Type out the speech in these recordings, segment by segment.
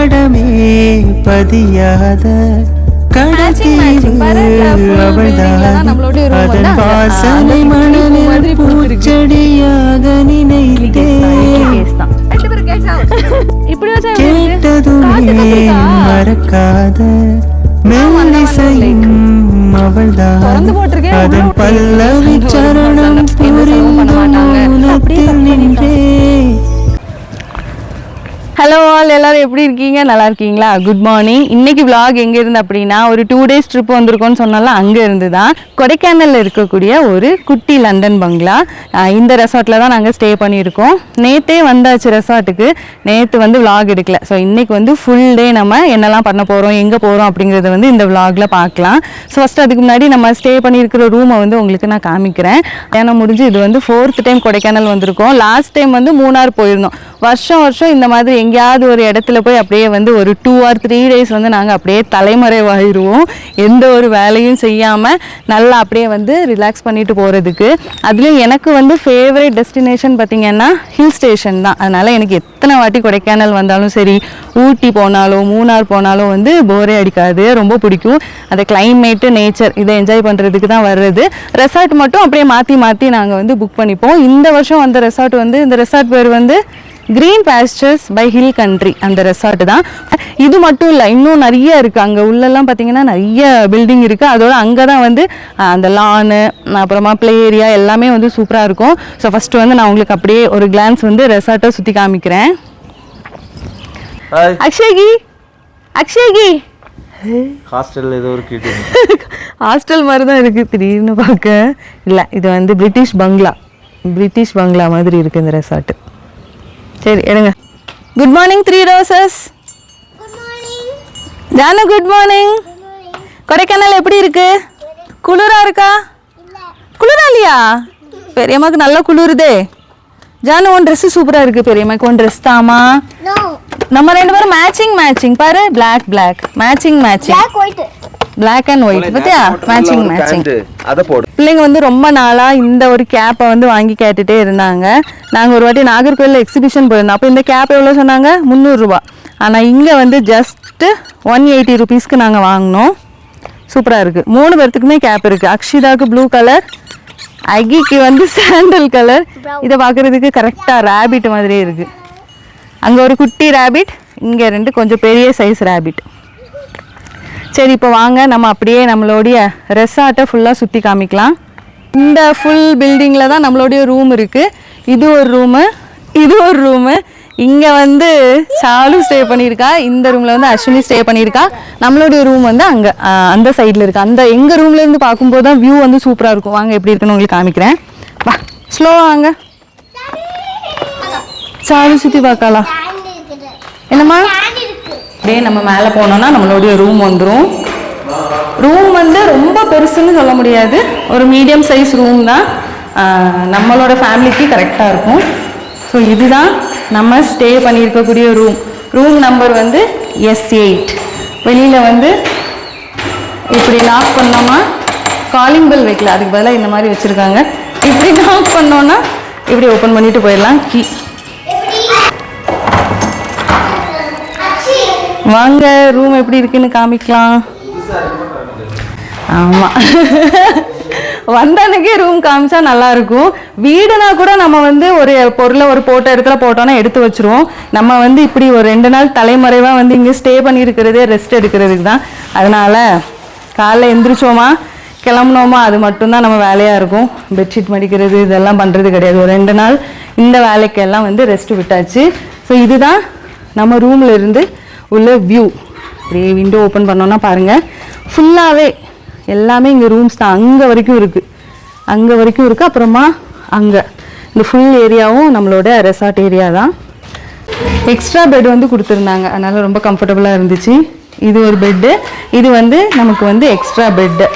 தடமே பதியாத அதன் வாசனை மணலில். பூச்செடியாக நினைத்தேன்? கேட்டதுமே. மறக்காத மெல்லிசையும் அவள்தான். அதன் பல்லவி சரணம். புரிந்து நின்றே ஹலோ ஆல் எல்லோரும் எப்படி இருக்கீங்க? நல்லா இருக்கீங்களா? குட் மார்னிங் இன்னைக்கு விளாக் எங்கே இருந்து அப்படின்னா ஒரு டூ டேஸ் ட்ரிப் வந்திருக்கோம்னு சொன்னால அங்கே இருந்து தான் கொடைக்கானலில் இருக்கக்கூடிய ஒரு குட்டி லண்டன் பங்களா. இந்த ரெசார்ட்டில் தான் நாங்கள் ஸ்டே பண்ணியிருக்கோம். நேற்றே வந்தாச்சு ரெசார்ட்டுக்கு நேற்று வந்து விளாக் எடுக்கல. ஸோ இன்றைக்கி வந்து ஃபுல் டே நம்ம என்னெல்லாம் பண்ண போகிறோம் எங்கே போகிறோம் அப்படிங்கிறத வந்து இந்த விளாகில் பார்க்கலாம். ஸோ ஃபஸ்ட்டு அதுக்கு முன்னாடி நம்ம ஸ்டே பண்ணியிருக்கிற ரூமை வந்து உங்களுக்கு நான் காமிக்கிறேன். ஏன்னா முடிஞ்சு இது வந்து ஃபோர்த் டைம் கொடைக்கானல் வந்திருக்கோம். லாஸ்ட் டைம் வந்து மூணார் போயிருந்தோம். வருஷம் வருஷம் இந்த மாதிரி எங்கேயாவது ஒரு இடத்துல போய் அப்படியே வந்து ஒரு டூ ஆர் த்ரீ டேஸ் வந்து நாங்கள் அப்படியே தலைமறைவாகிடுவோம் எந்த ஒரு வேலையும் செய்யாமல் நல்லா அப்படியே வந்து ரிலாக்ஸ் பண்ணிட்டு போகிறதுக்கு அதுலேயும் எனக்கு வந்து ஃபேவரட் டெஸ்டினேஷன் பார்த்திங்கன்னா ஹில் ஸ்டேஷன் தான். அதனால் எனக்கு எத்தனை வாட்டி கொடைக்கானல் வந்தாலும் சரி ஊட்டி போனாலும் மூணார் போனாலும் வந்து போரே அடிக்காது. ரொம்ப பிடிக்கும். அந்த கிளைமேட்டு நேச்சர் இதை என்ஜாய் பண்ணுறதுக்கு தான் வர்றது. ரெசார்ட் மட்டும் அப்படியே மாற்றி மாற்றி நாங்கள் வந்து புக் பண்ணிப்போம். இந்த வருஷம் வந்த ரெசார்ட் வந்து இந்த ரெசார்ட் பேர் வந்து green pastures by hill country அந்த ரெசார்ட் தான். இது மட்டும் இல்லை இன்னும் நிறைய இருக்குது அங்கே உள்ளெல்லாம் பார்த்தீங்கன்னா நிறைய பில்டிங் இருக்குது அதோட அங்கே தான் வந்து அந்த லானு அப்புறமா ப்ளே ஏரியா எல்லாமே வந்து சூப்பராக இருக்கும். ஸோ ஃபஸ்ட்டு வந்து நான் உங்களுக்கு அப்படியே ஒரு கிளான்ஸ் வந்து ரெசார்ட்டை சுற்றி காமிக்கிறேன். அக்ஷயகி! அக்ஷயகி! ஹாஸ்டல்ல ஏதோ ஒரு கீட்டு. ஹாஸ்டல் மாதிரி தான் இருக்குது திடீர்னு பார்க்க. இல்லை இது வந்து பிரிட்டிஷ் பங்களா பிரிட்டிஷ் பங்களா மாதிரி இருக்குது இந்த ரெசார்ட்டு சரி எடுங்க. Good morning three roses Janu good morning Kodaikanal எப்படி இருக்கு? குளிரா இருக்கா? குளிரா இல்லையா? பெரியம்மாக்கு நல்லா குளிருதே. ஜானு உன் ட்ரெஸ் சூப்பரா இருக்கு பெரியம்மாக்கு. உன் ட்ரெஸ் தாமா நம்ம ரெண்டு பேரும் மேட்சிங் மேட்சிங் பாரு black black matching matching black and white பத்தியா? மேட்சிங் மேட்சிங் அதை போடு. பிள்ளைங்க வந்து ரொம்ப நாளாக இந்த ஒரு கேப்பை வந்து வாங்கி கேட்டுகிட்டே இருந்தாங்க. நாங்கள் ஒரு வாட்டி நாகர்கோவில் எக்ஸிபிஷன் போயிருந்தோம். அப்போ இந்த கேப் எவ்வளோ சொன்னாங்க? முந்நூறுரூபா ஆனால் இங்கே வந்து ஜஸ்ட்டு ஒன் எயிட்டி ருபீஸ்க்கு நாங்கள் வாங்கினோம். சூப்பராக இருக்குது மூணு பேர்த்துக்குமே கேப் இருக்குது அக்ஷிதாக்கு ப்ளூ கலர் அகிக்கு வந்து சாண்டல் கலர் இதை பார்க்குறதுக்கு கரெக்டாக ரேபிட் மாதிரியே இருக்குது அங்கே ஒரு குட்டி ரேபிட் இங்கே ரெண்டு கொஞ்சம் பெரிய சைஸ் ரேபிட் சரி இப்போ வாங்க. நம்ம அப்படியே நம்மளுடைய ரெசார்ட்டை ஃபுல்லாக சுற்றி காமிக்கலாம். இந்த ஃபுல் பில்டிங்கில் தான் நம்மளுடைய ரூம் இருக்குது இது ஒரு ரூமு இது ஒரு ரூமு இங்கே வந்து சாலு ஸ்டே பண்ணியிருக்கா. இந்த ரூமில் வந்து அஸ்வினி ஸ்டே பண்ணியிருக்கா. நம்மளுடைய ரூம் வந்து அங்கே அந்த சைடில் இருக்குது அந்த எங்கள் ரூம்லேருந்து பார்க்கும்போது தான் வியூ வந்து சூப்பராக இருக்கும். வாங்க எப்படி இருக்குன்னு உங்களுக்கு காமிக்கிறேன். வா ஸ்லோவாக வாங்க. சாலு சுற்றி பார்க்கலாம் என்னம்மா? அப்படியே நம்ம மேலே போனோம்னா நம்மளுடைய ரூம் வந்துடும் ரூம் வந்து ரொம்ப பெருசுன்னு சொல்ல முடியாது. ஒரு மீடியம் சைஸ் ரூம் தான். நம்மளோட ஃபேமிலிக்கு கரெக்டாக இருக்கும். ஸோ இதுதான் நம்ம ஸ்டே பண்ணியிருக்கக்கூடிய ரூம் ரூம் நம்பர் வந்து எஸ் எயிட் வெளியில் வந்து இப்படி லாக் பண்ணோமா காலிங் பெல் வைக்கல. அதுக்கு பதிலாக இந்த மாதிரி வச்சுருக்காங்க. இப்படி லாக் பண்ணோன்னா இப்படி ஓப்பன் பண்ணிட்டு போயிடலாம். கீ வாங்க ரூம் எப்படி இருக்குன்னு காமிக்கலாம். ஆமாம் வந்தனுக்கே ரூம் காமிச்சா நல்லா இருக்கும். வீடுனா கூட நம்ம வந்து ஒரு பொருளை ஒரு போட்டோ இடத்துல போட்டோன்னா எடுத்து வச்சிருவோம். நம்ம வந்து இப்படி ஒரு ரெண்டு நாள் தலைமுறைவாக வந்து இங்கே ஸ்டே பண்ணியிருக்கிறதே ரெஸ்ட் எடுக்கிறதுக்கு தான். அதனால் காலைல எந்திரிச்சோமா கிளம்புனோமா அது மட்டும்தான் நம்ம வேலையாக இருக்கும். பெட்ஷீட் மடிக்கிறது இதெல்லாம் பண்ணுறது கிடையாது. ஒரு ரெண்டு நாள் இந்த வேலைக்கெல்லாம் வந்து ரெஸ்ட் விட்டாச்சு. ஸோ இதுதான் நம்ம ரூமில் இருந்து உள்ள வியூ அப்படியே விண்டோ ஓப்பன் பண்ணோன்னா பாருங்கள் ஃபுல்லாகவே எல்லாமே இங்கே ரூம்ஸ் தான். அங்கே வரைக்கும் இருக்குது அங்கே வரைக்கும் இருக்குது அப்புறமா அங்கே. இந்த ஃபுல் ஏரியாவும் நம்மளோட ரெசார்ட் ஏரியா தான். எக்ஸ்ட்ரா பெட் வந்து கொடுத்துருந்தாங்க. அதனால் ரொம்ப கம்ஃபர்டபுளாக இருந்துச்சு. இது ஒரு பெட்டு இது வந்து நமக்கு வந்து எக்ஸ்ட்ரா பெட்டு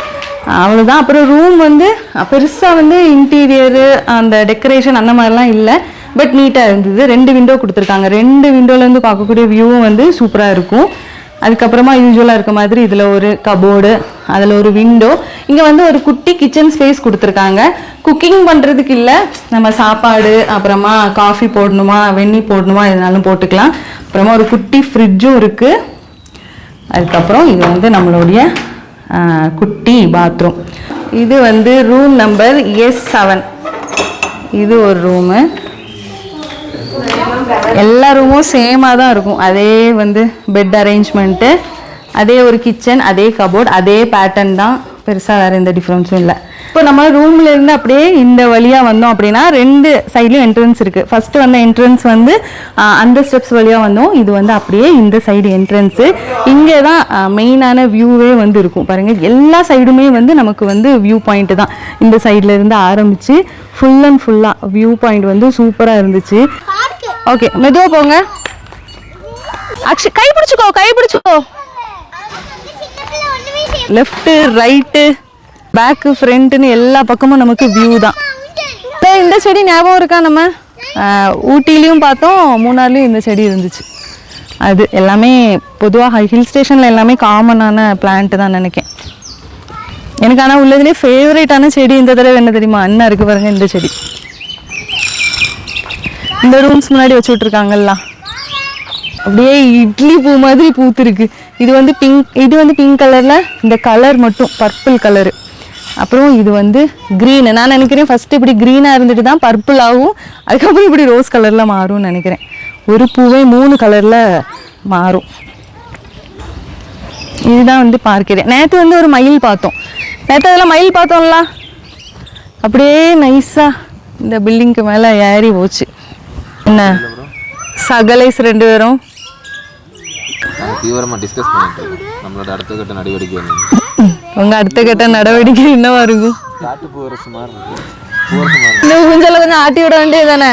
அவ்வளோதான் அப்புறம் ரூம் வந்து பெருசாக வந்து இன்டீரியரு அந்த டெக்கரேஷன் அந்த மாதிரிலாம் இல்லை. பட் நீட்டாக இருந்தது. ரெண்டு விண்டோ கொடுத்துருக்காங்க. ரெண்டு விண்டோலேருந்து பார்க்கக்கூடிய வியூவும் வந்து சூப்பராக இருக்கும். அதுக்கப்புறமா யூஸ்வலாக இருக்க மாதிரி இதில் ஒரு கபோர்டு அதில் ஒரு விண்டோ இங்கே வந்து ஒரு குட்டி கிச்சன் ஸ்பேஸ் கொடுத்துருக்காங்க. குக்கிங் பண்ணுறதுக்கு இல்லை. நம்ம சாப்பாடு அப்புறமா காஃபி போடணுமா வெண்ணி போடணுமா எதுனாலும் போட்டுக்கலாம். அப்புறமா ஒரு குட்டி ஃப்ரிட்ஜும் இருக்குது அதுக்கப்புறம் இது வந்து நம்மளுடைய குட்டி பாத்ரூம் இது வந்து ரூம் நம்பர் எஸ் செவன் இது ஒரு ரூமு எல்லா ரூமும் சேமாக தான் இருக்கும். அதே வந்து பெட் அரேஞ்ச்மெண்ட்டு அதே ஒரு கிச்சன் அதே கபோர்ட் அதே பேட்டர்ன் தான். பெருசாக வேறு எந்த டிஃப்ரென்ஸும் இல்லை. இப்போ நம்ம ரூம்லேருந்து அப்படியே இந்த வழியாக வந்தோம் அப்படின்னா ரெண்டு சைட்லையும் என்ட்ரன்ஸ் இருக்குது ஃபஸ்ட்டு வந்த என்ட்ரன்ஸ் வந்து அந்த ஸ்டெப்ஸ் வழியாக வந்தோம். இது வந்து அப்படியே இந்த சைடு என்ட்ரன்ஸு இங்கே தான் மெயினான வியூவே வந்து இருக்கும். பாருங்கள் எல்லா சைடுமே வந்து நமக்கு வந்து வியூ பாயிண்ட்டு தான். இந்த சைட்லேருந்து ஆரம்பித்து ஃபுல் அண்ட் ஃபுல்லாக வியூ பாயிண்ட் வந்து சூப்பராக இருந்துச்சு. ஓகே மெதுவாக போங்க. அக்ஷ கை பிடிச்சிக்கோ கை பிடிச்சிக்கோ. லெஃப்ட்டு ரைட்டு பேக்கு ஃப்ரண்ட்டுன்னு எல்லா பக்கமும் நமக்கு வியூ தான். இப்போ இந்த செடி ஞாபகம் இருக்கா நம்ம? ஊட்டிலையும் பார்த்தோம் மூணார்லேயும் இந்த செடி இருந்துச்சு. அது எல்லாமே பொதுவாக ஹில் ஸ்டேஷனில் எல்லாமே காமனான பிளான்ட்டு தான் நினைக்கேன். எனக்கு ஆனால் உள்ளதுலேயே ஃபேவரேட்டான செடி இந்த தடவை என்ன தெரியுமா? அண்ணா இருக்கு பாருங்க இந்த செடி. இந்த ரூம்ஸ் முன்னாடி வச்சு விட்ருக்காங்கல்ல அப்படியே இட்லி பூ மாதிரி பூத்துருக்கு. இது வந்து பிங்க் இது வந்து பிங்க் கலரில் இந்த கலர் மட்டும் பர்பிள் கலரு அப்புறம் இது வந்து க்ரீனு நான் நினைக்கிறேன் ஃபஸ்ட்டு இப்படி க்ரீனாக இருந்துட்டு தான் பர்பிள் ஆகும். அதுக்கப்புறம் இப்படி ரோஸ் கலரில் மாறும்னு நினைக்கிறேன். ஒரு பூவே மூணு கலரில் மாறும். இதுதான் வந்து பார்க்கிறேன். நேற்று வந்து ஒரு மயில் பார்த்தோம். நேற்று அதில் மயில் பார்த்தோம்ல. அப்படியே நைஸாக இந்த பில்டிங்க்கு மேலே ஏறி போச்சு. என்ன? சகலைஸ் ரெண்டு பேரும். தீவிரமாக டிஸ்கஸ் பண்ணிட்டு நம்மளோட அடுத்த கட்ட நடவடிக்கை என்ன? உங்க அடுத்த கட்ட நடவடிக்கை என்னவா இருக்கும்? காட்டு பூவரசு மாதிரி இந்த ஊஞ்சல கொஞ்சம் ஆட்டி விட வேண்டியது தானே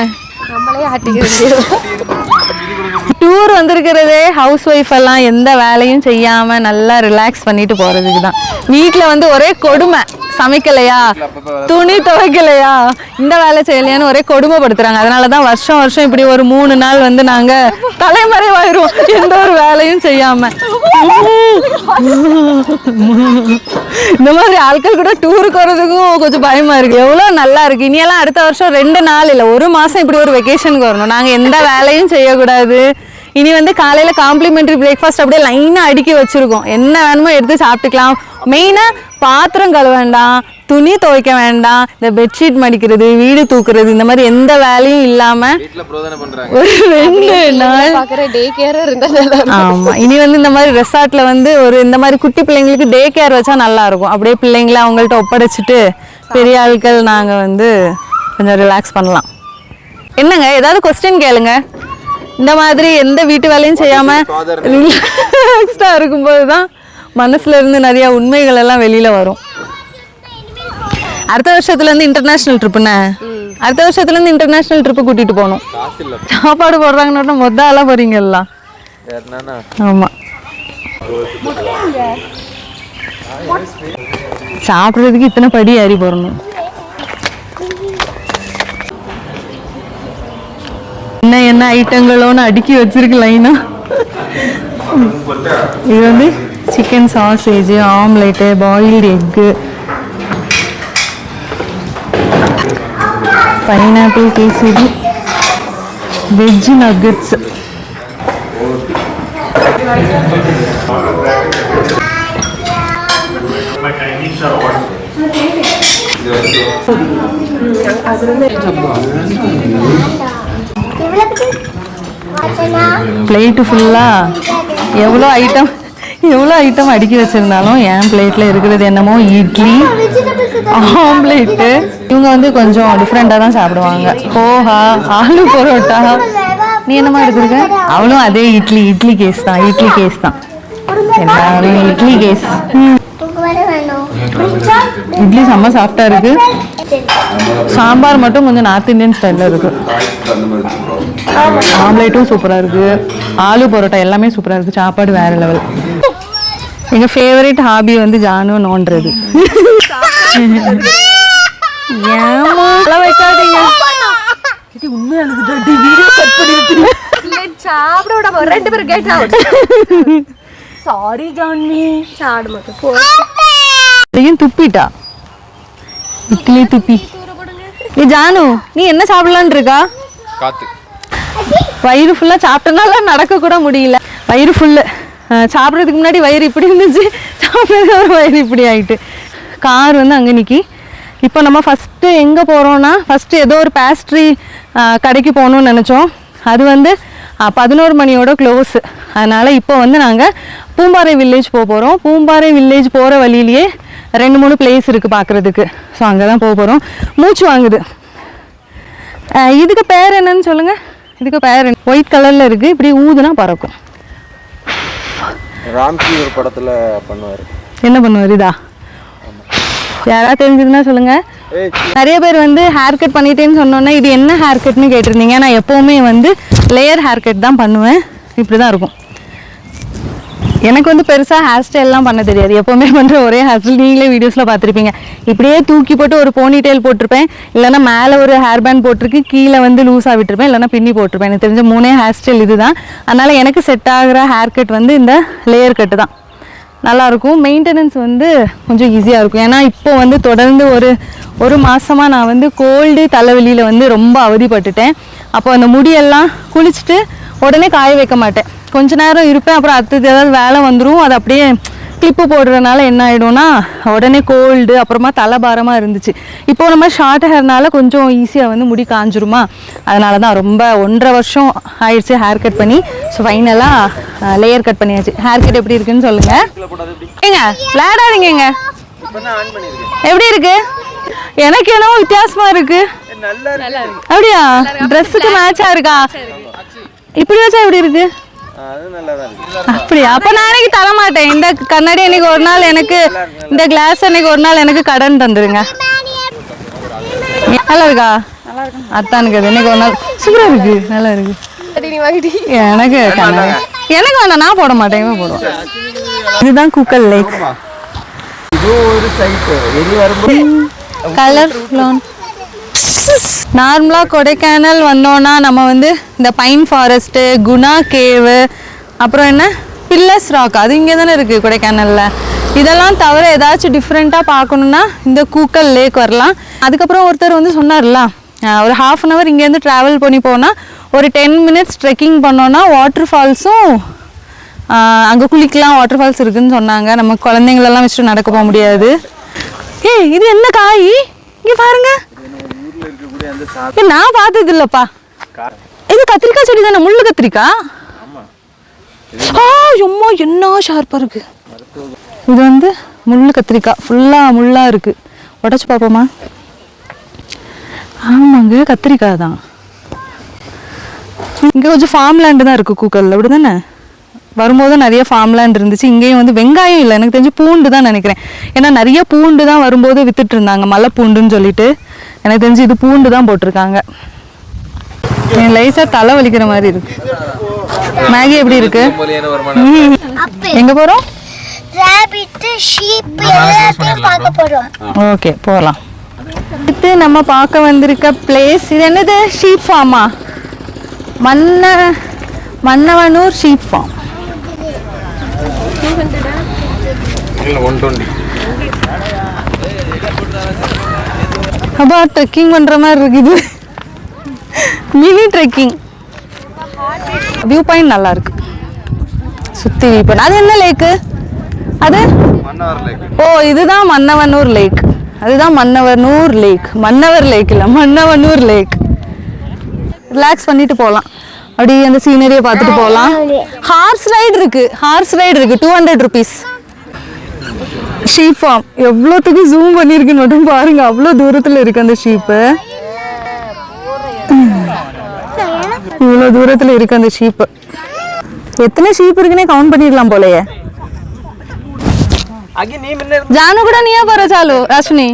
டூர் வந்திருக்கிறதே ஹவுஸ் ஒய்ஃப் எல்லாம் எந்த வேலையும் செய்யாம நல்லா ரிலாக்ஸ் பண்ணிட்டு போறதுக்கு தான் வீட்ல வந்து ஒரே கொடுமை. சமைக்கலையா? துணி துவைக்கலையா? இந்த வேலை செய்யலையான்னு ஒரே கொடுமைப்படுத்துறாங்க. அதனால தான் வருஷம் வருஷம் இப்படி ஒரு மூணு நாள் வந்து நாங்க தலைமறைவாயிருவோம். எந்த ஒரு வேலையும் செய்யாம. இந்த மாதிரி ஆட்கள் கூட டூருக்கு வரதுக்கும் கொஞ்சம் பயமா இருக்கு. எவ்வளவு நல்லா இருக்கு. இனியெல்லாம் அடுத்த வருஷம் ரெண்டு நாள் இல்ல. ஒரு மாசம் இப்படி ஒரு வெக்கேஷனுக்கு வரணும். நாங்க எந்த வேலையும் செய்யக்கூடாது. இனி வந்து காலையில காம்ப்ளிமெண்டரி பிரேக்ஃபாஸ்ட் அப்படியே லைனா அடுக்கி வச்சிருக்கோம். என்ன வேணுமோ எடுத்து சாப்பிட்டுக்கலாம். மெயினா பாத்திரம் கழுவ வேண்டாம் துணி துவைக்க வேண்டாம் இந்த பெட்ஷீட் மடிக்கிறது வீடு தூக்குறது இந்த மாதிரி எந்த வேலையும் இல்லாம ஒரு ரெண்டு நாள் பாக்குற டே கேர் இருந்தா ஆமா. இனி வந்து இந்த மாதிரி ரெசார்ட்ல வந்து ஒரு இந்த மாதிரி குட்டி பிள்ளைங்களுக்கு டே கேர் வச்சா நல்லா இருக்கும். அப்படியே பிள்ளைங்கள அவங்கள்ட்ட ஒப்படைச்சிட்டு பெரிய ஆட்கள் நாங்க வந்து கொஞ்சம் ரிலாக்ஸ் பண்ணலாம். என்னங்க? ஏதாவது கொஸ்டின் கேளுங்க. இந்த மாதிரி எந்த வீட்டு வேலையும் செய்யாம ரிலாக்ஸ்டா இருக்கும்போது தான் மனசுல இருந்து நிறைய உண்மைகள் எல்லாம் வெளியில வரும். அடுத்த வருஷத்துல இருந்து இன்டர்நேஷனல் ட்ரிப்புண்ணே அடுத்த வருஷத்துல இருந்து இன்டர்நேஷனல் ட்ரிப்பு கூட்டிட்டு போகணும். சாப்பாடு போடுறாங்கன்னா மொத்த ஆளா போறீங்கல்ல என்னன்னா ஆமா. சாப்பிட்றதுக்கு இத்தனை படி ஏறி போடணும் என்ன என்ன ஐட்டங்களோன்னு அடுக்கி வச்சிருக்கு லைனா இது வந்து chicken sausage omelette boiled egg pineapple kesari veg nuggets plate ஃபுல்லாக எவ்வளோ ஐட்டம் எவ்வளோ ஐட்டம் அடுக்கி வச்சிருந்தாலும் என் பிளேட்டில் இருக்கிறது என்னமோ இட்லி ஆம்லேட்டு. இவங்க வந்து கொஞ்சம் டிஃப்ரெண்ட்டாக தான் சாப்பிடுவாங்க. போஹா ஆலு பரோட்டா. நீ என்னமா எடுத்துருக்க? அவளும் அதே இட்லி இட்லி கேஸ் தான் இட்லி கேஸ் தான். எல்லாரும் இட்லி கேஸ் இட்லி செம்ம சாஃப்டா இருக்கு. சாம்பார் மட்டும் கொஞ்சம் நார்த் இந்தியன் ஸ்டைலில் இருக்கு. ஆம்லேட்டும் சூப்பராக இருக்கு. ஆலு பரோட்டா எல்லாமே சூப்பராக இருக்கு. சாப்பாடு வேற லெவல் எங்க ஃபேவரட் ஹாபி வந்து ஜானு நோண்டுறது ஏமா வைக்காதீங்க. சாப்பிட துப்பிட்டா? இட்லி துப்பி. நீ ஜானு நீ என்ன சாப்பிடலான்னு இருக்கா? காத்து. வயிறு ஃபுல்லாக சாப்பிட்டனால நடக்க கூட முடியல. வயிறு ஃபுல்லு சாப்பிட்றதுக்கு முன்னாடி வயிறு இப்படி இருந்துச்சு. சாப்பிட்றதுக்கு ஒரு வயிறு இப்படி ஆயிட்டு. கார் வந்து அங்கே நிக்கி. இப்போ நம்ம ஃபஸ்ட்டு எங்கே போகிறோன்னா ஃபஸ்ட்டு ஏதோ ஒரு பேஸ்ட்ரி கடைக்கு போகணும்னு நினச்சோம். அது வந்து பதினோரு மணியோட க்ளோஸு அதனால் இப்போ வந்து நாங்கள் பூம்பாறை வில்லேஜ் போக போகிறோம் பூம்பாறை வில்லேஜ் போகிற வழியிலேயே ரெண்டு மூணு பிளேஸ் இருக்குது பார்க்குறதுக்கு. ஸோ அங்கே தான் போக போகிறோம் மூச்சு வாங்குது. இதுக்கு பேர் என்னன்னு சொல்லுங்க. இதுக்கு பேர் ஒயிட் கலர்ல இருக்கு. இப்படி ஊதுனா பறக்கும். ராம்கி ஒரு படத்துல பண்ணுவாரு. என்ன பண்ணுவார் இதா? யாராவது தெரிஞ்சதுன்னா சொல்லுங்க. ஏய் நிறைய பேர் வந்து ஹேர் கட் பண்ணிட்டேன்னு சொன்னோன்னே இது என்ன ஹேர் கட்னு கேட்டிருந்தீங்க. நான் எப்போவுமே வந்து லேயர் ஹேர் கட் தான் பண்ணுவேன். இப்படி தான் இருக்கும். எனக்கு வந்து பெருசாக ஹேர் ஸ்டைல்லாம் பண்ண தெரியாது. எப்போவுமே பண்ணுற ஒரே ஹேர் ஸ்டைல் நீங்களே வீடியோஸில் பார்த்துருப்பீங்க. இப்படியே தூக்கி போட்டு ஒரு போனி டெயில் போட்டிருப்பேன். இல்லைன்னா மேலே ஒரு ஹேர் பேண்ட் போட்டிருக்கு கீழே வந்து லூஸாக விட்டுருப்பேன். இல்லைன்னா பின்னி போட்டிருப்பேன். எனக்கு தெரிஞ்ச மூணே ஹேர் ஸ்டைல் இதுதான். அதனால் எனக்கு செட் ஆகிற ஹேர் கட் வந்து இந்த லேயர் கட்டு தான். நல்லாயிருக்கும் மெயின்டெனன்ஸ் வந்து கொஞ்சம் ஈஸியாக இருக்கும். ஏன்னா இப்போ வந்து தொடர்ந்து ஒரு ஒரு மாதமாக நான் வந்து கோல்டு தலைவலியில் வந்து ரொம்ப அவதிப்பட்டுட்டேன். அப்போ அந்த முடியெல்லாம் குளிச்சுட்டு உடனே காய வைக்க மாட்டேன். கொஞ்ச நேரம் இருப்பேன் அப்புறம் அடுத்தது ஏதாவது வேலை வந்துடும் அது அப்படியே கிளிப்பு போடுறதுனால என்ன ஆகிடும்னா உடனே கோல்டு அப்புறமா தலைபாரமாக இருந்துச்சு. இப்போ நம்ம ஷார்ட் ஹேர்னால கொஞ்சம் ஈஸியாக வந்து முடி காஞ்சிருமா? அதனால தான் ரொம்ப ஒன்றரை வருஷம் ஆயிடுச்சு ஹேர் கட் பண்ணி. ஸோ ஃபைனலாக லேயர் கட் பண்ணியாச்சு. ஹேர் கட் எப்படி இருக்குன்னு சொல்லுங்க. ஏங்க விளையாடாதீங்க எப்படி இருக்கு? எனக்கு என்னவோ வித்தியாசமா இருக்கு. அப்படியா? ட்ரெஸ்ஸுக்கு மேட்சா இருக்கா. இப்படி வச்சா எப்படி இருக்கு? அப்படியா? அப்ப நான் அன்னைக்கு தர மாட்டேன் இந்த கண்ணாடி அன்னைக்கு ஒரு நாள் எனக்கு இந்த கிளாஸ் அன்னைக்கு ஒரு நாள் எனக்கு கடன் தந்துருங்க. நல்லா இருக்கா? அத்தானுக்கு அது இன்னைக்கு ஒரு நாள். சூப்பரா இருக்கு. நல்லா இருக்கு. எனக்கு எனக்கு வேணாம் நான் போட மாட்டேன். இவன் போடுவான். இதுதான் கூக்கல் லேக். கலர் நார்மலாக கொடைக்கானல் வந்தோன்னா நம்ம வந்து இந்த பைன் ஃபாரஸ்ட்டு குணா கேவு அப்புறம் என்ன? பில்லஸ் ராக் அது இங்கே தானே இருக்குது கொடைக்கானலில். இதெல்லாம் தவிர ஏதாச்சும் டிஃப்ரெண்ட்டாக பார்க்கணுன்னா இந்த கூக்கல் லேக் வரலாம். அதுக்கப்புறம் ஒருத்தர் வந்து சொன்னார்ல ஒரு ஹாஃப் அன் ஹவர் இங்கேருந்து ட்ராவல் பண்ணி போனால் ஒரு டென் மினிட்ஸ் ட்ரெக்கிங் பண்ணோன்னா வாட்டர் ஃபால்ஸும் அங்கே குளிக்கலாம் வாட்டர் ஃபால்ஸ் இருக்குதுன்னு சொன்னாங்க. நம்ம குழந்தைங்களெல்லாம் வச்சுட்டு நடக்க போக முடியாது. ஏய் இது என்ன காய்? இங்கே பாருங்கள் நான் பார்த்தது இல்லப்பா இது கத்திரிக்காய் செடி தானே முள்ளு கத்திரிக்காய் எம்மா என்ன ஷார்ப்பா இருக்கு. இது வந்து முள்ளு கத்திரிக்காய் ஃபுல்லா முள்ளா இருக்கு. உடச்சு பார்ப்போமா? ஆமாங்க கத்திரிக்காய் தான். இங்க கொஞ்சம் ஃபார்ம் லேண்டு தான் இருக்கு கூக்கல்ல அப்படி தானே வரும்போது நிறைய ஃபார்ம் லேண்ட் இருந்துச்சு. இங்கேயும் வந்து வெங்காயம் இல்லை. எனக்கு தெரிஞ்சு பூண்டு தான் நினைக்கிறேன். ஏன்னா நிறைய பூண்டு தான் வரும்போது வித்துட்டு இருந்தாங்க. மலை பூண்டுன்னு சொல்லிட்டு. எனக்கு தெரிஞ்சு இது பூண்டு தான் போட்டிருக்காங்க. என் லைஸா தலை வலிக்கிற மாதிரி இருக்கு. மேகி எப்படி இருக்கு. எங்க போறோம்? ரேபிட் ஷீப் எல்லாத்தையும் பார்க்க போறோம். ஓகே போகலாம் அடுத்து நம்ம பார்க்க வந்திருக்க பிளேஸ் இது என்னது? ஷீப் ஃபார்மா மன்ன Mannavanur sheep farm one twenty அப்பா ட்ரெக்கிங் பண்ற மாதிரி இருக்குது. மினி ட்ரெக்கிங் வியூ பாயிண்ட் நல்லா இருக்கு. சுத்தி வியூ பாயிண்ட் அது என்ன லேக்கு அது? ஓ இதுதான் மன்னவனூர் லேக் அதுதான் மன்னவனூர் லேக் மன்னவர் லேக் இல்லை மன்னவனூர் லேக் ரிலாக்ஸ் பண்ணிட்டு போகலாம் அப்படியே அந்த சீனரியை பார்த்துட்டு போகலாம் ஹார்ஸ் ரைடு இருக்கு. ஹார்ஸ் ரைடு இருக்கு. டூ ஹண்ட்ரட் ருபீஸ் ஷீப் எவ்வளோத்துக்கு ஜூம் பண்ணியிருக்கு மட்டும் பாருங்க. அவ்வளோ தூரத்தில் இருக்குது அந்த ஷீப்பு இவ்வளோ தூரத்தில் இருக்குது அந்த ஷீப்பு எத்தனை ஷீப் இருக்குன்னே கவுண்ட் பண்ணிடலாம் போலயே. ஜானு கூட நீயா போற சாலு ராஷ்னி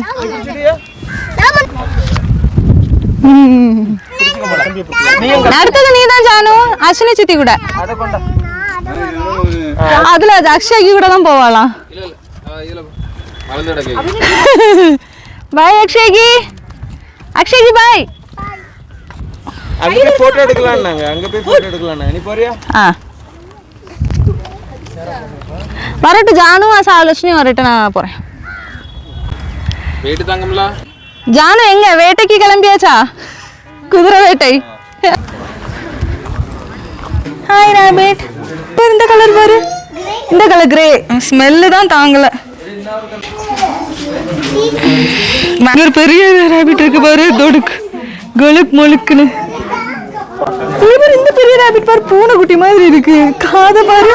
அடுத்தது நீ தான் ஜானு. அஸ்வினி சித்தி கூட. அதுல அக்ஷய் கூட தான் போவாளாம். பாய் அக்ஷய்க்கு அக்ஷய்க்கு பாய் அங்க போட்டோ எடுக்கலாம் நாங்க. அங்க போய் போட்டோ எடுக்கலாம் நீ போறியா? ஆ. வரட்டும் ஜானும் சாலட்சுமியும் வரட்டும் நான் போகிறேன் வெயிட்டு தாங்கம்ல? ஜானு எங்க? வேட்டைக்கு கிளம்பியாச்சா? குதிரை வேட்டை. ஹாய் ராபிட் இந்த கலர் பாரு. இந்த கலர் கிரே ஸ்மெல்லு தான் தாங்கல. ஒரு பெரிய ராபிட் இருக்கு பாரு தொடுக்கு. கொலுக் மொழுக்குன்னு. இந்த பெரிய ராபிட் பாரு பூனைக்குட்டி மாதிரி இருக்கு. காதை பாரு.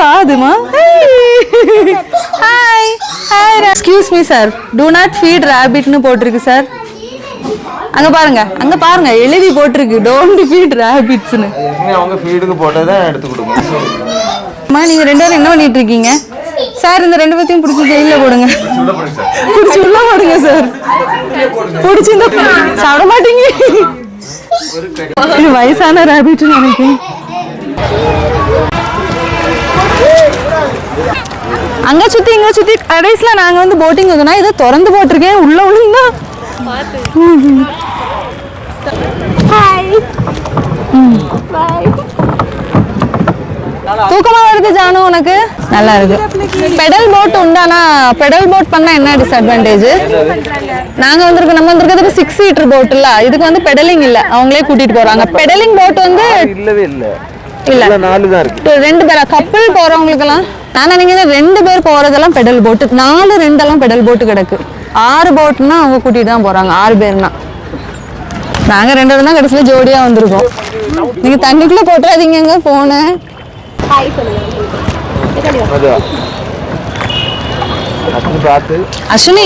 காதுமா? Hi hi excuse me sir do not feed ரேபிட்னு போட்டிருக்கு சார் அங்க பாருங்க அங்க பாருங்க எழுதி போட்டிருக்கு. டோன்ட் ஃபீட் ரேபிட்ஸ்னு அவங்க ஃபீடுக்கு போட்டதான் எடுத்து கொடுக்கணும் அம்மா நீங்க ரெண்டு பேரும் என்ன பண்ணிட்டு இருக்கீங்க? சார் இந்த ரெண்டு பேத்தையும் பிடிச்சி ஜெயில போடுங்க. பிடிச்சி உள்ள போடுங்க சார். பிடிச்சி இந்த சாப்பிட மாட்டீங்க. இது வயசான ரேபிட்னு நினைக்கிறேன். அங்க சுத்தி இங்க சுத்தி கடைசியில நாங்க வந்து போட்டிங் வந்தோம்னா இதை திறந்து போட்டிருக்கேன். உள்ள விழுந்தா. தூக்கமா வருது ஜானு உனக்கு? நல்லா இருக்கு. பெடல் போட் உண்டானா பெடல் போட் பண்ணா என்ன டிஸ்அட்வான்டேஜ் நாங்க வந்திருக்கோம் நம்ம வந்திருக்கிறது சிக்ஸ் சீட்டர் போட் இல்ல. இதுக்கு வந்து பெடலிங் இல்ல. அவங்களே கூட்டிட்டு போறாங்க. பெடலிங் போட் வந்து இல்லவே இல்ல. இல்ல. நாலு தான் இருக்கு. ரெண்டு பேரா? கப்பல் போறவங்களுக்கெல்லாம் நான் நினைக்கிறேன் ரெண்டு பேர் போறதெல்லாம் பெடல் போட்டு நாலு ரெண்டெல்லாம் பெடல் போட்டு கிடக்கு. ஆறு போட்னா அவங்க கூட்டிட்டு தான் போறாங்க ஆறு பேர்னா. நாங்க ரெண்டு பேரும் தான் கடைசியில ஜோடியா வந்திருக்கோம். நீங்க தண்ணிக்குள்ள போட்டுறாதீங்க போன அப்படி பார்த்து அஸ்வினி.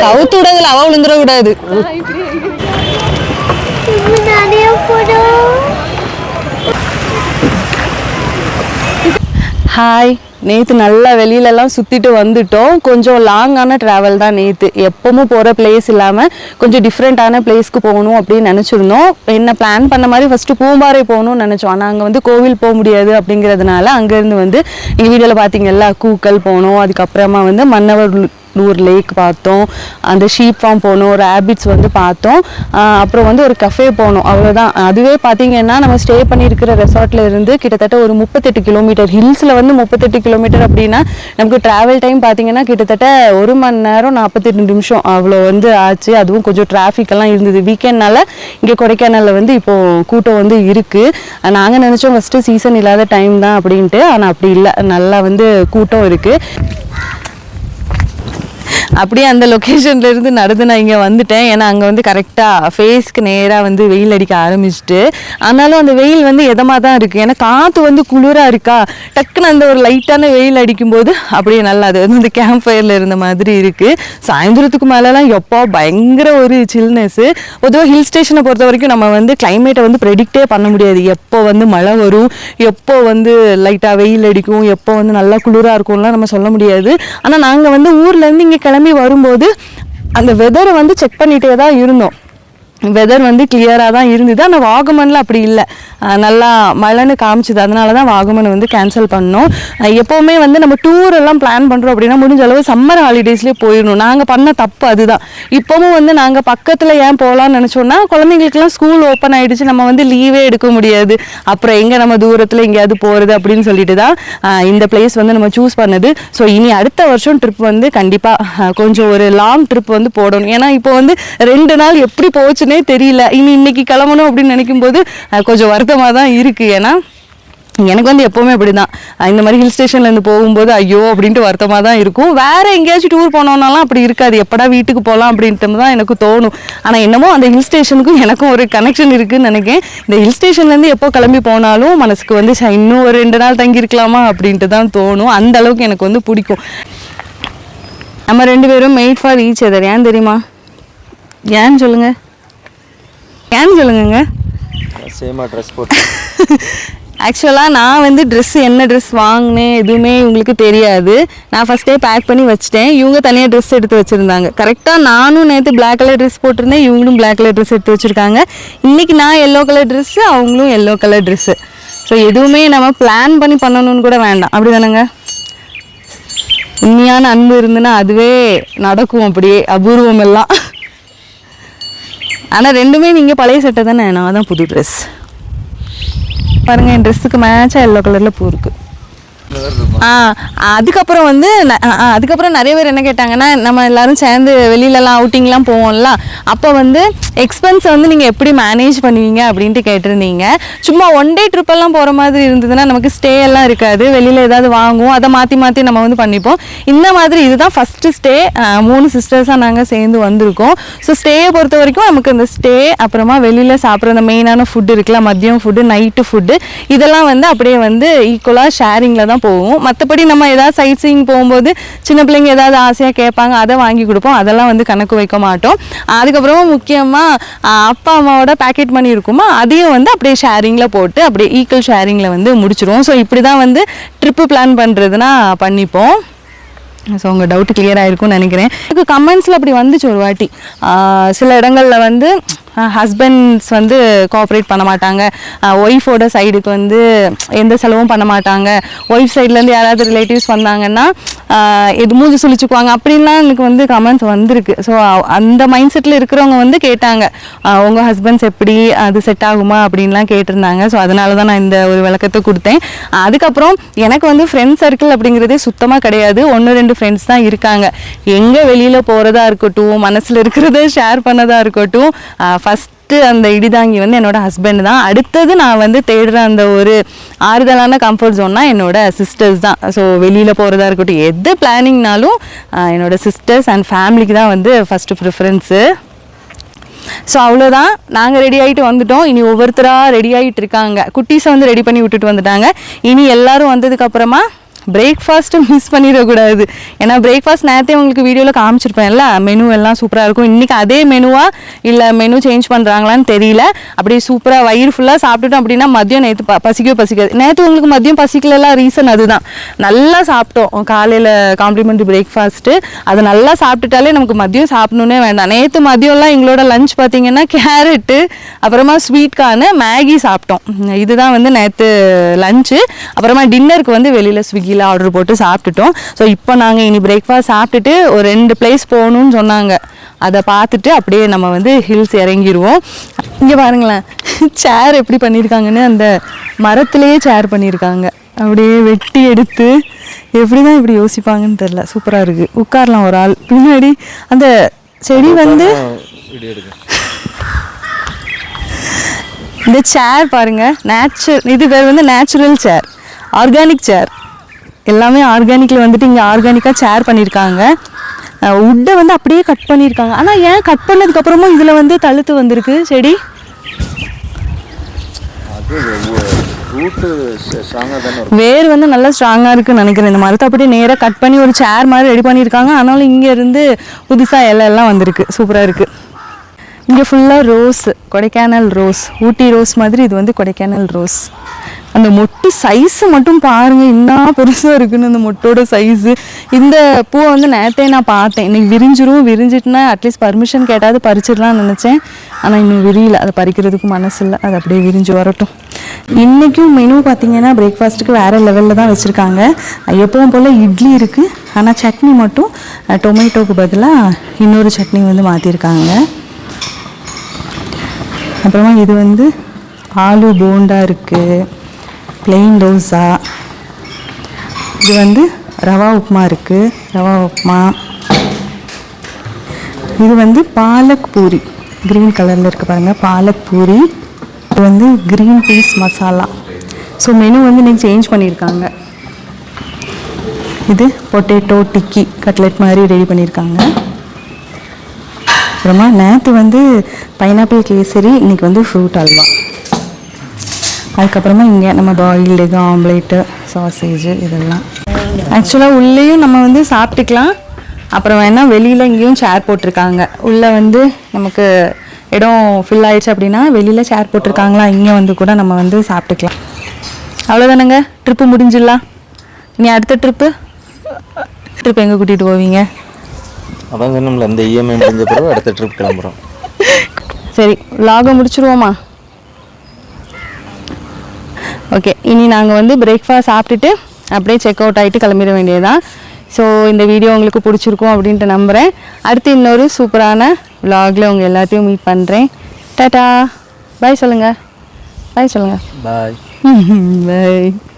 கவுத்து விடாதுல அவ விழுந்துட கூடாது. ஹாய் நேற்று நல்லா வெளியிலலாம் சுற்றிட்டு வந்துட்டோம். கொஞ்சம் லாங்கான ட்ராவல் தான் நேற்று எப்பவும் போகிற பிளேஸ் இல்லாமல் கொஞ்சம் டிஃப்ரெண்ட்டான பிளேஸ்க்கு போகணும் அப்படின்னு நினச்சிருந்தோம். என்ன பிளான் பண்ண மாதிரி ஃபஸ்ட்டு பூம்பாறை போகணும்னு நினச்சோம். ஆனால் அங்கே வந்து கோவில் போக முடியாது அப்படிங்கிறதுனால அங்கேருந்து வந்து நீங்கள் வீடியோவில் பார்த்தீங்கல்ல கூக்கல் போனோம். அதுக்கப்புறமா வந்து மன்னவர் நூறு லேக் பார்த்தோம். அந்த ஷீப் ஃபார்ம் போனோம். ரேபிட்ஸ் வந்து பார்த்தோம். அப்புறம் வந்து ஒரு கஃபே போனோம். அவ்வளோதான் அதுவே பார்த்தீங்கன்னா நம்ம ஸ்டே பண்ணியிருக்கிற ரெசார்ட்ல இருந்து கிட்டத்தட்ட ஒரு முப்பத்தெட்டு கிலோமீட்டர் ஹில்ஸில் வந்து முப்பத்தெட்டு கிலோமீட்டர் அப்படின்னா நமக்கு ட்ராவல் டைம் பார்த்தீங்கன்னா கிட்டத்தட்ட ஒரு மணி நேரம் நாற்பத்தெட்டு நிமிஷம் அவ்வளோ வந்து ஆச்சு. அதுவும் கொஞ்சம் traffic எல்லாம் இருந்தது. வீக்கெண்ட்னால இங்கே கொடைக்கானலில் வந்து இப்போது கூட்டம் வந்து இருக்குது நாங்கள் நினச்சோம் ஃபஸ்ட்டு சீசன் இல்லாத டைம் தான் அப்படின்ட்டு. ஆனால் அப்படி இல்லை. நல்லா வந்து கூட்டம் இருக்குது அப்படியே அந்த லொக்கேஷன்லேருந்து நடந்து நான் இங்கே வந்துட்டேன். ஏன்னா அங்கே வந்து கரெக்டாக ஃபேஸ்க்கு நேராக வந்து வெயில் அடிக்க ஆரம்பிச்சிட்டு ஆனாலும் அந்த வெயில் வந்து எதமாக தான் இருக்குது ஏன்னா காற்று வந்து குளிராக இருக்கா? டக்குன்னு அந்த ஒரு லைட்டான வெயில் அடிக்கும்போது அப்படியே நல்லா அது வந்து இந்த கேம்ப் ஃபயரில் இருந்த மாதிரி இருக்குது சாயந்தரத்துக்கு மேலெலாம் எப்போ பயங்கர ஒரு சில்னஸ்ஸு பொதுவாக ஹில் ஸ்டேஷனை பொறுத்த வரைக்கும் நம்ம வந்து கிளைமேட்டை வந்து ப்ரெடிக்டே பண்ண முடியாது. எப்போ வந்து மழை வரும் எப்போ வந்து லைட்டாக வெயில் அடிக்கும் எப்போ வந்து நல்லா குளிராக இருக்கும்லாம் நம்ம சொல்ல முடியாது. ஆனால் நாங்கள் வந்து ஊர்லேருந்து இங்கே கிளம்பி வரும்போது அந்த வெதரை வந்து செக் பண்ணிகிட்டே தான் இருந்தோம். வெதர் வந்து கிளியராக தான் இருந்தது. ஆனால் வாகமனில் அப்படி இல்லை. நல்லா மழைன்னு காமிச்சுது. அதனால தான் வாகமன் வந்து கேன்சல் பண்ணோம். எப்போவுமே வந்து நம்ம டூர் எல்லாம் பிளான் பண்ணுறோம் அப்படின்னா முடிஞ்ச அளவு சம்மர் ஹாலிடேஸ்லேயே போயிடணும். நாங்கள் பண்ண தப்பு அதுதான். இப்போவும் வந்து நாங்கள் பக்கத்தில் ஏன் போகலான்னு நினச்சோன்னா குழந்தைங்களுக்குலாம் ஸ்கூல் ஓப்பன் ஆகிடுச்சு நம்ம வந்து லீவே எடுக்க முடியாது. அப்புறம் எங்கே நம்ம தூரத்தில் எங்கேயாவது போகிறது அப்படின்னு சொல்லிட்டு தான் இந்த பிளேஸ் வந்து நம்ம சூஸ் பண்ணது. ஸோ இனி அடுத்த வருஷம் ட்ரிப் வந்து கண்டிப்பாக கொஞ்சம் ஒரு லாங் ட்ரிப் வந்து போடணும். ஏன்னா இப்போ வந்து ரெண்டு நாள் எப்படி போச்சு போச்சுன்னே தெரியல. இனி இன்னைக்கு கிளம்பணும் அப்படின்னு நினைக்கும் போது கொஞ்சம் வருத்தமாக தான் இருக்குது ஏன்னா எனக்கு வந்து எப்போவுமே அப்படிதான். இந்த மாதிரி ஹில் ஸ்டேஷன்லேருந்து போகும்போது ஐயோ அப்படின்ட்டு வருத்தமாக தான் இருக்கும். வேறு எங்கேயாச்சும் டூர் போனோம்னாலாம் அப்படி இருக்காது. எப்படா வீட்டுக்கு போகலாம் அப்படின்ட்டு தான் எனக்கு தோணும். ஆனால் என்னமோ அந்த ஹில் ஸ்டேஷனுக்கும் எனக்கும் ஒரு கனெக்ஷன் இருக்குதுன்னு நினைக்கிறேன். இந்த ஹில் ஸ்டேஷன்லேருந்து எப்போ கிளம்பி போனாலும் மனசுக்கு வந்து இன்னும் ஒரு ரெண்டு நாள் தங்கியிருக்கலாமா அப்படின்ட்டு தான் தோணும். அந்த அளவுக்கு எனக்கு வந்து பிடிக்கும். நம்ம ரெண்டு பேரும் மெயிட் ஃபார் ஈச் அதர் ஏன் தெரியுமா? ஏன்னு சொல்லுங்கள் ஏன்னு சொல்லுங்கங்க? சேமா ட்ரெஸ் போட்டு. ஆக்சுவலாக நான் வந்து ட்ரெஸ் என்ன ட்ரெஸ் வாங்கினேன் எதுவுமே இவங்களுக்கு தெரியாது. நான் ஃபஸ்ட்டே பேக் பண்ணி வச்சிட்டேன். இவங்க தனியாக ட்ரெஸ் எடுத்து வச்சுருந்தாங்க. கரெக்டாக நானும் நேற்று பிளாக் கலர் ட்ரெஸ் போட்டிருந்தேன். இவங்களும் பிளாக் கலர் ட்ரெஸ் எடுத்து வச்சுருக்காங்க. இன்றைக்கி நான் எல்லோ கலர் ட்ரெஸ்ஸு அவங்களும் எல்லோ கலர் ட்ரெஸ்ஸு ஸோ எதுவுமே நம்ம பிளான் பண்ணி பண்ணணும்னு கூட வேண்டாம். அப்படி தானேங்க உண்மையான அன்பு இருந்துன்னா அதுவே நடக்கும் அப்படியே. அபூர்வம் எல்லாம். ஆனால் ரெண்டுமே நீங்கள் பழைய சட்டை தானே? நான் தான் புது ட்ரெஸ் பாருங்கள் என் ட்ரெஸ்ஸுக்கு மேட்சாக எல்லோ கலரில் பூ இருக்குது அதுக்கப்புறம் வந்து அதுக்கப்புறம் நிறைய பேர் என்ன கேட்டாங்கன்னா நம்ம எல்லாரும் சேர்ந்து வெளியிலலாம் அவுட்டிங்லாம் போவோம்ல அப்போ வந்து எக்ஸ்பென்ஸ் வந்து நீங்கள் எப்படி மேனேஜ் பண்ணுவீங்க அப்படின்ட்டு கேட்டிருந்தீங்க. சும்மா ஒன் டே ட்ரிப்பெல்லாம் போகிற மாதிரி இருந்ததுன்னா நமக்கு ஸ்டே எல்லாம் இருக்காது. வெளியில் ஏதாவது வாங்குவோம் அதை மாற்றி மாற்றி நம்ம வந்து பண்ணிப்போம். இந்த மாதிரி இதுதான் ஃபஸ்ட்டு ஸ்டே மூணு சிஸ்டர்ஸாக நாங்கள் சேர்ந்து வந்திருக்கோம். ஸோ ஸ்டேயை பொறுத்த வரைக்கும் நமக்கு இந்த ஸ்டே அப்புறமா வெளியில் சாப்பிட்ற அந்த மெயினான ஃபுட்டு இருக்குல்ல மதியம் ஃபுட்டு நைட்டு ஃபுட்டு இதெல்லாம் வந்து அப்படியே வந்து ஈக்குவலாக ஷேரிங்கில் தான் போகும். மற்றபடி நம்ம ஏதாவது சைட் சீயிங் போகும்போது சின்ன பிள்ளைங்க ஏதாவது ஆசையாக கேட்பாங்க அதை வாங்கி கொடுப்போம். அதெல்லாம் வந்து கணக்கு வைக்க மாட்டோம். அதுக்கப்புறமா முக்கியமாக அப்பா அம்மாவோட பேக்கெட் மணி இருக்குமா அதையும் வந்து அப்படியே ஷேரிங்கில் போட்டு அப்படியே ஈக்குவல் ஷேரிங்கில் வந்து முடிச்சிருவோம். ஸோ இப்படி தான் வந்து ட்ரிப்பு பிளான் பண்ணுறதுனா பண்ணிப்போம். ஸோ உங்கள் டவுட் கிளியர் ஆகிருக்கும்னு நினைக்கிறேன். எனக்கு கமெண்ட்ஸில் அப்படி வந்துச்சு ஒரு வாட்டி. சில இடங்களில் வந்து ஹஸ்பண்ட்ஸ் வந்து கோஆப்ரேட் பண்ண மாட்டாங்க. ஒய்ஃபோட சைடுக்கு வந்து எந்த செலவும் பண்ண மாட்டாங்க. ஒய்ஃப் சைட்லேருந்து யாராவது ரிலேட்டிவ்ஸ் வந்தாங்கன்னா ஆஹ் எது மூஞ்சி சுழிச்சுக்குவாங்க அப்படின்லாம் எனக்கு வந்து கமெண்ட்ஸ் வந்திருக்கு. ஸோ அந்த மைண்ட் செட்டில் இருக்கிறவங்க வந்து கேட்டாங்க உங்கள் ஹஸ்பண்ட்ஸ் எப்படி? அது செட் ஆகுமா? அப்படின்லாம் கேட்டிருந்தாங்க. ஸோ அதனால தான் நான் இந்த ஒரு விளக்கத்தை கொடுத்தேன். அதுக்கப்புறம் எனக்கு வந்து ஃப்ரெண்ட் சர்க்கிள் அப்படிங்கிறதே சுத்தமாக கிடையாது. ஒன்று ரெண்டு ஃப்ரெண்ட்ஸ் தான் இருக்காங்க. எங்கே வெளியில் போகிறதா இருக்கட்டும் மனசில் இருக்கிறத ஷேர் பண்ணதாக இருக்கட்டும் ஃபஸ்ட்டு அந்த இடிதாங்கி வந்து என்னோட ஹஸ்பண்ட் தான். அடுத்தது நான் வந்து தேடுற அந்த ஒரு ஆறுதலான கம்ஃபர்ட் ஜோன்னா என்னோட சிஸ்டர்ஸ் தான். ஸோ வெளியில் போகிறதா இருக்கட்டும் எது பிளானிங்னாலும் என்னோட சிஸ்டர்ஸ் அண்ட் ஃபேமிலிக்கு தான் வந்து ஃபஸ்ட்டு ப்ரிஃபரன்ஸு ஸோ அவ்வளோதான் நாங்கள் ரெடி ஆகிட்டு வந்துட்டோம். இனி ஒவ்வொருத்தராக ரெடி ஆகிட்டு இருக்காங்க. குட்டீஸை வந்து ரெடி பண்ணி விட்டுட்டு வந்துட்டாங்க. இனி எல்லோரும் வந்ததுக்கப்புறமா பிரேக்ஃபாஸ்ட்டை மிஸ் பண்ணிடக்கூடாது. ஏன்னா பிரேக்ஃபாஸ்ட் நேரத்தே உங்களுக்கு வீடியோவில் காமிச்சிருப்பேன்ல மெனு எல்லாம் சூப்பராக இருக்கும். இன்றைக்கி அதே மெனுவா இல்லை மெனு சேஞ்ச் பண்ணுறாங்களான்னு தெரியல. அப்படியே சூப்பராக வயிறு ஃபுல்லாக சாப்பிட்டுட்டோம் அப்படின்னா மதியம் நேற்று ப பசிக்கவே பசிக்காது. நேற்று உங்களுக்கு மதியம் பசிக்கலாம் ரீசன் அதுதான். நல்லா சாப்பிட்டோம். காலையில் காம்ப்ளிமெண்ட்ரி பிரேக்ஃபாஸ்ட்டு அது நல்லா சாப்பிட்டுட்டாலே நமக்கு மதியம் சாப்பிடணுன்னே வேண்டாம். நேற்று மதியம்லாம் எங்களோட லஞ்ச் பார்த்தீங்கன்னா கேரட்டு அப்புறமா ஸ்வீட் கார்னு மேகி சாப்பிட்டோம். இதுதான் வந்து நேற்று லஞ்சு அப்புறமா டின்னருக்கு வந்து வெளியில் ஸ்விக்கி ஸ்விக்கியில் ஆர்டர் போட்டு சாப்பிட்டுட்டோம். ஸோ இப்போ நாங்கள் இனி பிரேக்ஃபாஸ்ட் சாப்பிட்டுட்டு ஒரு ரெண்டு பிளேஸ் போகணும்னு சொன்னாங்க. அதை பார்த்துட்டு அப்படியே நம்ம வந்து ஹில்ஸ் இறங்கிடுவோம் இங்கே பாருங்களேன். சேர் எப்படி பண்ணியிருக்காங்கன்னு அந்த மரத்துலேயே சேர் பண்ணியிருக்காங்க அப்படியே வெட்டி எடுத்து எப்படி தான் இப்படி யோசிப்பாங்கன்னு தெரில சூப்பராக இருக்குது உட்காரலாம் ஒரு ஆள். பின்னாடி அந்த செடி வந்து இந்த சேர் பாருங்க. நேச்சுரல் இது பேர் வந்து நேச்சுரல் சேர் ஆர்கானிக் சேர் எல்லாமே ஆர்கானிக்கில் வந்துட்டு இங்கே ஆர்கானிக்காக சேர் பண்ணியிருக்காங்க உட்டை வந்து அப்படியே கட் பண்ணியிருக்காங்க ஆனால் ஏன் கட் பண்ணதுக்கப்புறமும் இதில் வந்து தழுத்து வந்திருக்கு செடி? வேர் வந்து நல்லா ஸ்ட்ராங்காக இருக்குன்னு நினைக்கிறேன். இந்த மரத்தை அப்படியே நேராக கட் பண்ணி ஒரு சேர் மாதிரி ரெடி பண்ணியிருக்காங்க ஆனாலும் இங்கே இருந்து புதுசாக இலை எல்லாம் வந்திருக்கு. சூப்பராக இருக்குது இங்கே ஃபுல்லாக rose Kodaikanal rose Ooty rose மாதிரி இது வந்து கொடைக்கானல் ரோஸ் அந்த மொட்டு சைஸு மட்டும் பாருங்கள் என்ன பெருசாக இருக்குன்னு அந்த மொட்டோட சைஸு இந்த பூவை வந்து நேற்றே நான் பார்த்தேன். இன்னைக்கு விரிஞ்சிரும் விரிஞ்சிட்டுனா அட்லீஸ்ட் பர்மிஷன் கேட்டாவது பறிச்சிடலாம்னு நினச்சேன். ஆனால் இன்னும் விரியல. அதை பறிக்கிறதுக்கு மனசு இல்லை அது அப்படியே விரிஞ்சு வரட்டும். இன்றைக்கும் மெனு பார்த்திங்கன்னா பிரேக்ஃபாஸ்ட்டுக்கு வேறு லெவலில் தான் வச்சுருக்காங்க. எப்பவும் போல் இட்லி இருக்குது ஆனால் சட்னி மட்டும் டொமேட்டோக்கு பதிலாக இன்னொரு சட்னி வந்து மாற்றிருக்காங்க அப்புறமா இது வந்து ஆலு போண்டா இருக்குது plain தோசா இது வந்து ரவா உப்புமா இருக்குது ரவா உப்புமா இது வந்து பாலக் பூரி. க்ரீன் கலரில் இருக்குது பாருங்கள் பாலக் பூரி. இது வந்து green peas masala so menu வந்து இன்னைக்கு சேஞ்ச் பண்ணியிருக்காங்க. இது பொட்டேட்டோ டிக்கி கட்லெட் மாதிரி ரெடி பண்ணியிருக்காங்க. அப்புறமா நேற்று வந்து பைனாப்பிள் கேசரி இன்னைக்கு வந்து ஃப்ரூட் அல்வா. அதுக்கப்புறமா இங்கே நம்ம பாயில்டு எக் ஆம்லேட்டு சாசேஜு இதெல்லாம். ஆக்சுவலாக உள்ளேயும் நம்ம வந்து சாப்பிட்டுக்கலாம். அப்புறம் வேணால் வெளியில் இங்கேயும் சேர் போட்டிருக்காங்க. உள்ளே வந்து நமக்கு இடம் ஃபில் ஆயிடுச்சு அப்படின்னா வெளியில் சேர் போட்டிருக்காங்களா? இங்கே வந்து கூட நம்ம வந்து சாப்பிட்டுக்கலாம். அவ்வளோதானங்க ட்ரிப்பு முடிஞ்சிடலாம். இனி அடுத்த ட்ரிப்பு ட்ரிப் எங்கே கூட்டிகிட்டு போவீங்க? அதான் சொன்னோம்ல இந்த இஎம்ஐ முடிஞ்ச பிறகு அடுத்த ட்ரிப் கிளம்புறோம். சரி லாகை முடிச்சிருவோமா? ஓகே இனி நாங்கள் வந்து பிரேக்ஃபாஸ்ட் சாப்பிட்டுட்டு அப்படியே செக் அவுட் ஆகிட்டு கிளம்பிட வேண்டியதுதான். ஸோ இந்த வீடியோ உங்களுக்கு பிடிச்சிருக்கும் அப்படின்ட்டு நம்புகிறேன் அடுத்து இன்னொரு சூப்பரான vlogல உங்கள் எல்லாத்தையும் மீட் பண்ணுறேன் டாட்டா பாய் சொல்லுங்கள் பாய் சொல்லுங்கள் பாய் பை